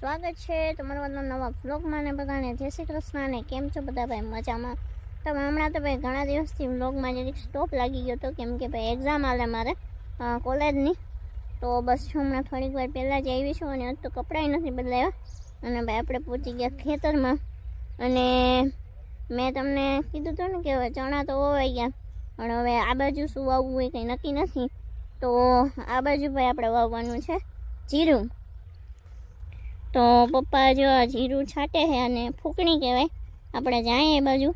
સ્વાગત છે તમારા બધા નવા વ્લોગમાં ને બધાને. જય શ્રી કૃષ્ણ અને કેમ છો બધા ભાઈ? મજામાં? તો હમણાં તો ભાઈ ઘણા દિવસથી વ્લોગમાં જરીક સ્ટોપ લાગી ગયો હતો, કેમ કે ભાઈ એક્ઝામ આવે મારે કોલેજની તો બસ હું હમણાં થોડીક વાર પહેલાં જ આવી છું અને હજુ તો કપડાય નથી બદલાવ્યા અને ભાઈ આપણે પહોંચી ગયા ખેતરમાં. અને મેં તમને કીધું હતું ને કે ચણા તો વવાઈ ગયા, પણ હવે આ બાજુ શું વાવવું એ કંઈ નક્કી નથી. તો આ બાજુ ભાઈ આપણે વાવવાનું છે જીરું. તો પપ્પા જો આ જીરું છાંટે છે અને ફૂકણી કહેવાય. આપણે જાય એ બાજુ.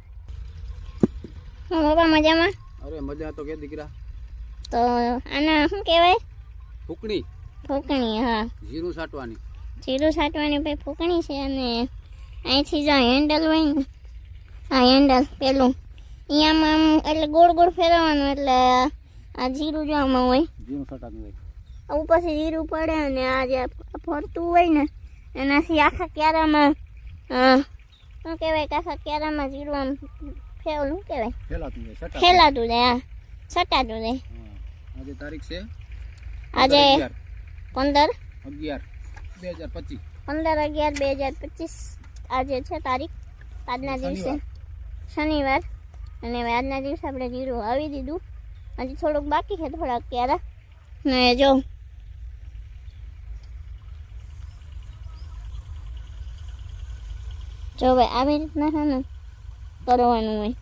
હું પપ્પા મજામાં? અરે મજા તો કે દીકરા. તો આના શું કહેવાય? ફૂકણી. ફૂકણી હા. જીરું છાંટવાની. જીરું છાંટવાની ભાઈ ફૂકણી છે અને અહીંથી જો હેન્ડલ હોય ને આ હેન્ડલ પેલું અહીંયામાં આમ એટલે ગોળ ગોળ ફેરવવાનું એટલે આ જીરું જો આમાં હોય. જીરું છાંટવાનું હોય. ઉપરથી જીરું પડે અને આ જે ફરતું હોય ને એનાથી આખા ક્યારામાં શું કહેવાય કે આખા ક્યારામાં જીરું આમ ફેલ શું કહેવાય ફેલાતું રહે હા છટાતું જાય આજે તારીખ છે આજે પંદર અગિયાર બે હજાર પચીસ પંદર અગિયાર બે હજાર પચીસ આજે છે તારીખ આજના દિવસે શનિવાર અને હવે આજના દિવસે આપણે જીરું આવી દીધું હજી થોડુંક બાકી છે થોડાક ક્યારા ને જો જો ભાઈ આવી રીતના છે ને કરવાનું હોય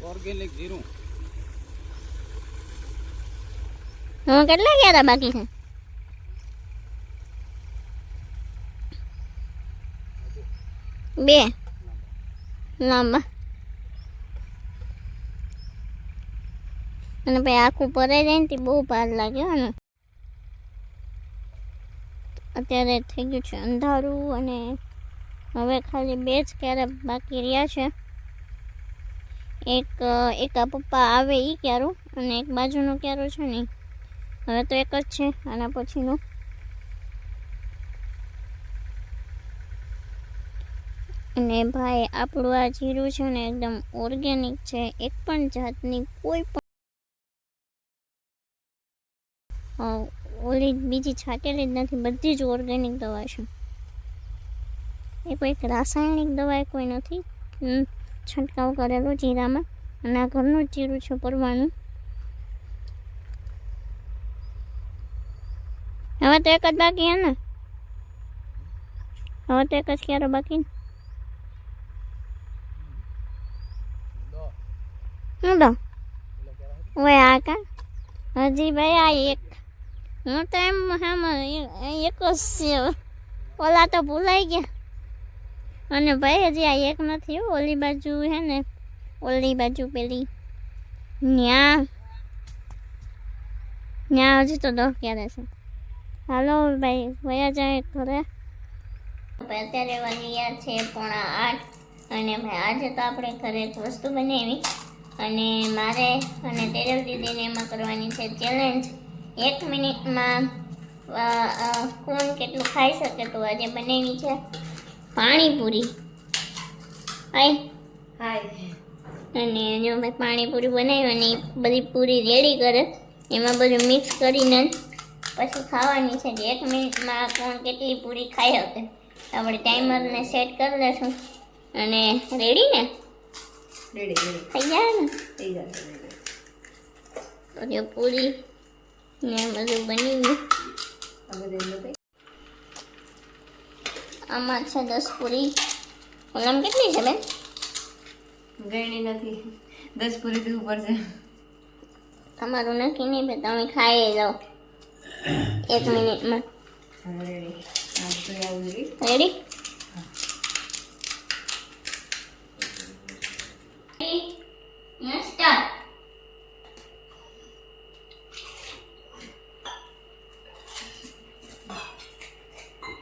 ઓર્ગેનિક જીરું હા કેટલા ક્યારા બાકી છે બે લાંબા અને પછી આખું પરાઈ જાય ને બહુ ભાર લાગે, હો ને. અત્યારે થઈ ગયું છે અંધારું અને હવે ખાલી બે જ ક્યારેક બાકી રહ્યા છે. એક એક પપ્પા આવે એ ક્યારું અને એક બાજુનો ક્યારો છે ને હવે તો એક જ છે આના પછીનું. અને ભાઈ આપણું આ જીરું છે ને એકદમ ઓર્ગેનિક છે, એક પણ જાતની કોઈ પણ ઓલી બીજી છાંટેલી જ નથી બધી જ ઓર્ગેનિક દવા છે. એ કોઈ રાસાયણિક દવા કોઈ નથી. છંટકાવ કરેલો જીરામાં અને આ ઘરનું જ જીરું છે પરવાનું હવે તો એક જ બાકી હે ને? હવે તો એક જ ક્યારો બાકી હું તો ઓય આ કા? હજી ભાઈ આ એક હું તો એમ આમ એક જ છે ઓલા તો ભૂલાઈ ગયા અને ભાઈ હજી આ એક નથી. ઓલી બાજુ હે ને ઓલી બાજુ પેલી ન્યા ન્યા હજી તો દસ ક્યારે છે હાલો ભાઈ વયા જાય ઘરે અત્યારે વાગ્યા છે પોણા આઠ અને ભાઈ આજે તો આપણે ઘરે એક વસ્તુ બનાવી અને મારે અને તેરવ દીદીને એમાં કરવાની છે ચેલેન્જ એક મિનિટમાં કોણ કેટલું ખાઈ શકે તો આજે બનાવી છે? પાણીપુરી. હાય. હાય. અને જો મેં પાણીપુરી બનાવી અને બધી પૂરી રેડી કરે એમાં બધું મિક્સ કરીને પછી ખાવાની છે. એક મિનિટમાં કોણ કેટલી પૂરી ખાઈ શકે. આપણે ટાઈમરને સેટ કરી દઈશું અને રેડી ને? રેડી થઈ જાય ને? થઈ જશે રેડી તો જો પૂરી ને બધું બની ગયું. આમાં છે દસ પૂરી. ઓલામાં કેટલી છે બેન? ગણી નથી. દસ પૂરી થી ઉપર છે. તમારું નક્કી નહીં પણ તમે ખાઈ જાઓ. એક મિનિટમાં. રેડી?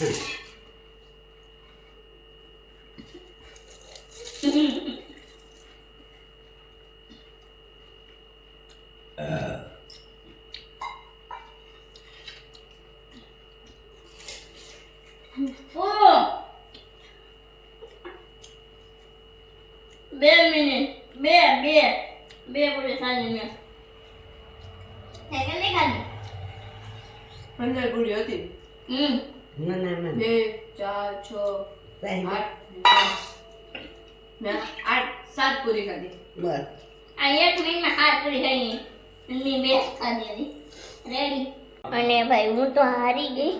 હમ હેઠું ઢોરાયું બે મિનિટ બે બે બે પૂરી સાંજે મેં સાયકલ નહીં ખાધી પંદર પૂરી હતી હમ ના ના ના બે ચાર છ આઠ આઠ સાત પૂરી ખાધી બસ. આ એક મિનિટમાં હાથ પૂરી થઈ એમની બેસ ખાધી હતી. રેડી અને ભાઈ હું તો હારી ગઈ.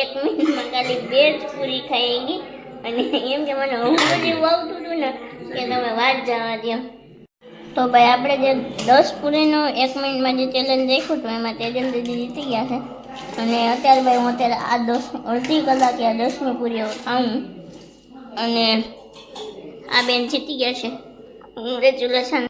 એક મિનિટમાં ખાલી બે જ પૂરી ખાઈ ગઈ. અને એમ કે મને ઊંઘ જેવું આવતું હતું ને કે તમે વાત જવા દો. તો ભાઈ આપણે જે દસ પૂરીનો એક મિનિટમાં જે ચેલેન્જ રાખ્યું હતું એમાં તેજલ દીદી જીતી ગયા છે. અને અત્યારે ભાઈ હું અત્યારે આ દસ અડધી કલાકે આ દસમી પૂરી ખાઉં અને આ બેન જીતી ગયા છે. કોંગ્રેચ્યુલેશન